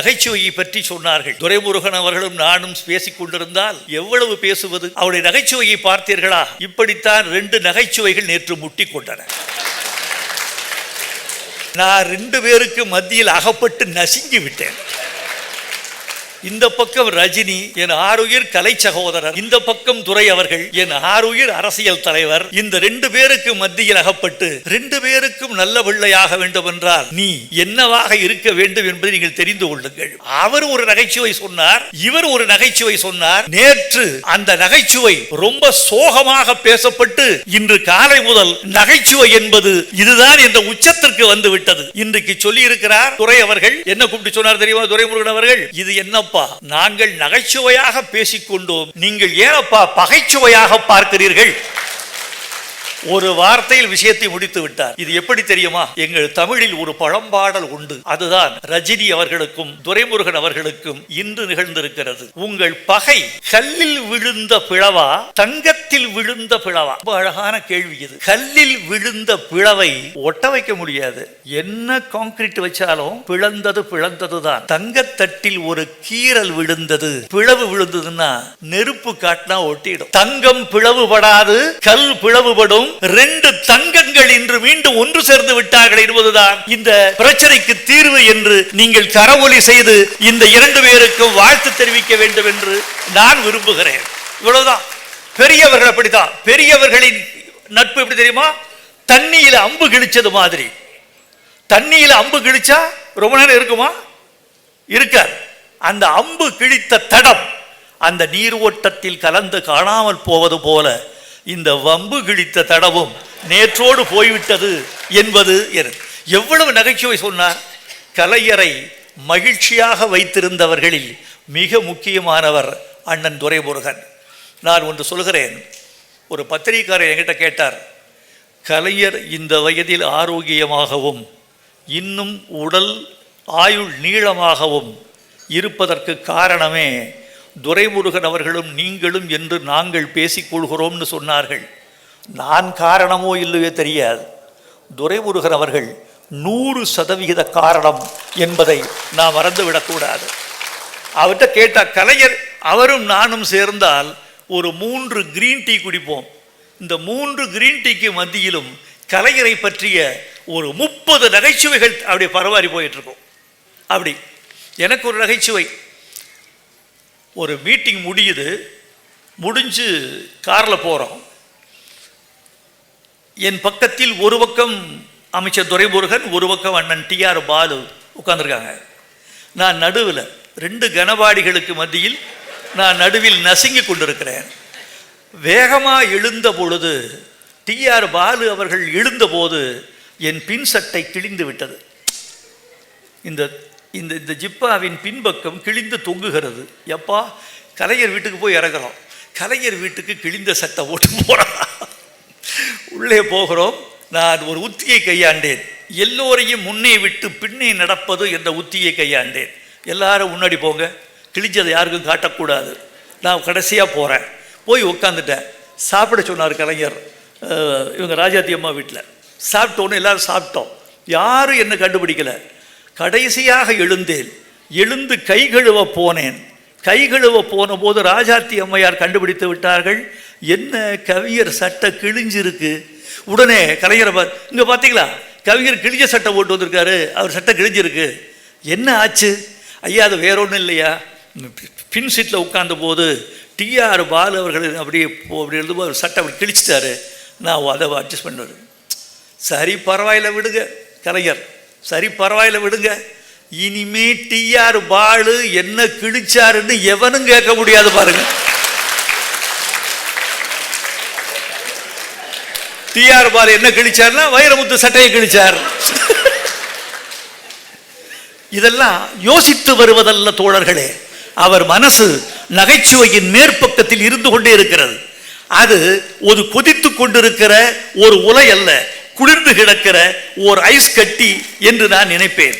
நகைச்சுவையை பற்றி சொன்னார்கள். துரைமுருகன் அவர்களும் நானும் பேசிக் கொண்டிருந்தால் எவ்வளவு பேசுவது? அவருடைய நகைச்சுவையை பார்த்தீர்களா? இப்படித்தான் ரெண்டு நகைச்சுவைகள் நேற்று முட்டி கொண்டன. நான் ரெண்டு பேருக்கு மத்தியில் அகப்பட்டு நசுங்கி விட்டேன். இந்த பக்கம் ரஜினி என் ஆறுயிர் கலை சகோதரர். இந்த பக்கம் துறை அவர்கள் என் ஆறுயிர் அரசியல் தலைவர். இந்த ரெண்டு பேருக்கு மத்தியில் அகப்பட்டு ரெண்டு பேருக்கும் நல்ல பிள்ளையாக வேண்டும் என்றால் நீ என்னவாக இருக்க வேண்டும் என்பதை நீங்கள் தெரிந்து கொள்ளுங்கள். அவர் ஒரு நகைச்சுவை சொன்னார் இவர் ஒரு நகைச்சுவை சொன்னார். நேற்று அந்த நகைச்சுவை ரொம்ப சோகமாக பேசப்பட்டு இன்று காலை முதல் நகைச்சுவை என்பது இதுதான் என்ற உச்சத்திற்கு வந்து விட்டது இன்றைக்கு சொல்லி இருக்கிறார் துறை அவர்கள். என்ன கூப்பிட்டு சொன்னார் தெரியுமா துரைமுருகன் அவர்கள்? இது என்ன என்னப்பா நாங்கள் நகைச்சுவையாக பேசிக்கொண்டோம். நீங்கள் ஏனப்பா பகைச்சுவையாக பார்க்கிறீர்கள். ஒரு வார்த்தையில் விஷயத்தை முடித்து விட்டார். இது எப்படி தெரியுமா? எங்கள் தமிழில் ஒரு பழம்பாடல் உண்டு. அதுதான் ரஜினி அவர்களுக்கும் துரைமுருகன் அவர்களுக்கும் இன்று நிகழ்ந்திருக்கிறது. உங்கள் பகை கல்லில் விழுந்த பிளவா தங்கத்தில் விழுந்த பிளவா? ரொம்ப அழகான கேள்வி இது. கல்லில் விழுந்த பிளவை ஒட்ட வைக்க முடியாது. என்ன கான்கிரீட் வச்சாலும் பிளந்தது பிளந்தது தான் தங்கத்தட்டில் ஒரு கீறல் விழுந்தது. பிளவு விழுந்ததுன்னா நெருப்பு காட்டினா ஒட்டிடும். தங்கம் பிளவுபடாது கல் பிளவுபடும். ரெண்டு தங்கங்கள் இன்று மீண்டும் ஒன்று சேர்ந்து விட்டார்கள் என்பதுதான் இந்த பிரச்சனைக்கு தீர்வு என்று நீங்கள் கரவொலி செய்து இந்த இரண்டு பேருக்கும் வாழ்த்து தெரிவிக்க வேண்டும் என்று நான் விரும்புகிறேன். இவ்வளவுதான். பெரியவர்கள் அப்படித்தான். பெரியவர்களின் நட்பு எப்படி தெரியுமா? தண்ணியில அம்பு கிழிச்சது மாதிரி. தண்ணியில அம்பு கிழிச்சா ரொம்ப நேரம் இருக்குமா? இருக்கார் அந்த அம்பு கிழித்த தடம் அந்த நீர் ஓட்டத்தில் கலந்து காணாமல் போவது போல இந்த வம்பு கிழித்த தடவும் நேற்றோடு போய்விட்டது என்பது என- எவ்வளவு நகைச்சுவை சொன்னார்? கலையரை மகிழ்ச்சியாக வைத்திருந்தவர்களில் மிக முக்கியமானவர் அண்ணன் துரைமுருகன். நான் ஒன்று சொல்கிறேன். ஒரு பத்திரிகையாளர் என்கிட்ட கேட்டார் கலைஞர் இந்த வயதில் ஆரோக்கியமாகவும் இன்னும் உடல் ஆயுள் நீளமாகவும் இருப்பதற்கு காரணமே துரைமுருகன் அவர்களும் நீங்களும் என்று நாங்கள் பேசிக்கொள்கிறோம்னு சொன்னார்கள். நான் காரணமோ இல்லையோ தெரியாது. துரைமுருகன் அவர்கள் நூறு சதவிகித காரணம் என்பதை நான் மறந்துவிடக்கூடாது அவர்கிட்ட கேட்ட கலைஞர் அவரும் நானும் சேர்ந்தால் ஒரு மூன்று கிரீன் டீ குடிப்போம். இந்த மூன்று கிரீன் டீக்கு மத்தியிலும் கலைஞரை பற்றிய ஒரு முப்பது நகைச்சுவைகள் அப்படியே பரவாரி போயிட்டுருக்கும் அப்படி. எனக்கு ஒரு நகைச்சுவை. ஒரு மீட்டிங் முடியுது முடிஞ்சு காரில் போகிறோம் என் பக்கத்தில் ஒரு பக்கம் அமைச்சர் துரைமுருகன் ஒரு பக்கம் அண்ணன் டிஆர் பாலு உட்காந்துருக்காங்க நான் நடுவில் ரெண்டு கனபாடிகளுக்கு மத்தியில் நான் நடுவில் நசுங்கி கொண்டிருக்கிறேன். வேகமாக எழுந்த பொழுது டிஆர் பாலு அவர்கள் எழுந்தபோது என் பின் சட்டை கிழிந்து விட்டது. இந்த இந்த இந்த ஜிப்பாவின் பின்பக்கம் கிழிந்து தொங்குகிறது. எப்பா? கலைஞர் வீட்டுக்கு போய் இறங்குறோம். கலைஞர் வீட்டுக்கு கிழிந்த சட்டை போட்டு போகிறா உள்ளே போகிறோம். நான் ஒரு உத்தியை கையாண்டேன். எல்லோரையும் முன்னே விட்டு பின்னே நடப்பது என்ற உத்தியை கையாண்டேன். எல்லாரும் முன்னாடி போங்க. கிழிஞ்சதை யாருக்கும் காட்டக்கூடாது. நான் கடைசியாக போகிறேன் போய் உட்காந்துட்டேன் சாப்பிட சொன்னார் கலைஞர். இவங்க ராஜாத்தி அம்மா வீட்டில் சாப்பிட்டோன்னு எல்லாரும் சாப்பிட்டோம். யாரும் என்ன கண்டுபிடிக்கல. கடைசியாக எழுந்தேன். எழுந்து கை கழுவ போனேன். கை கழுவ போன போது ராஜாத்தி அம்மையார் கண்டுபிடித்து விட்டார்கள். என்ன கவிஞர் சட்டை கிழிஞ்சிருக்கு? உடனே கலைஞரை பார் இங்கே பார்த்தீங்களா கவிஞர் கிழிஞ்ச சட்டை போட்டு வந்திருக்காரு. அவர் சட்டை கிழிஞ்சிருக்கு. என்ன ஆச்சு? ஐயா அது வேற ஒன்றும் இல்லையா? பின் சீட்டில் உட்கார்ந்த போது டிஆர் பாலு அவர்கள் அப்படியே போ- அப்படி எழுதும்போது அவர் சட்டை அப்படி கிழிச்சிட்டாரு. நான் அதை அட்ஜஸ்ட் பண்ணுவேன் சரி பரவாயில்ல விடுங்க கலைஞர். சரி பரவாயில்ல விடுங்க. இனிமே டிஆர் பாலு என்ன கிழிச்சாருன்னு எவனும் கேட்க முடியாது பாருங்க. டிஆர் பாலு என்ன கிழிச்சார்னா வைரமுத்து சட்டையை கிழிச்சார். இதெல்லாம் யோசித்து வருவதல்ல தோழர்களே. அவர் மனசு நகைச்சுவையின் மேற்பக்கத்தில் இருந்து கொண்டே இருக்கிறது. அது ஒரு கொதித்து கொண்டிருக்கிற ஒரு உலை அல்ல. குளிர்ந்து கிடக்கிற ஒரு ஐஸ் கட்டி என்று நான் நினைப்பேன்.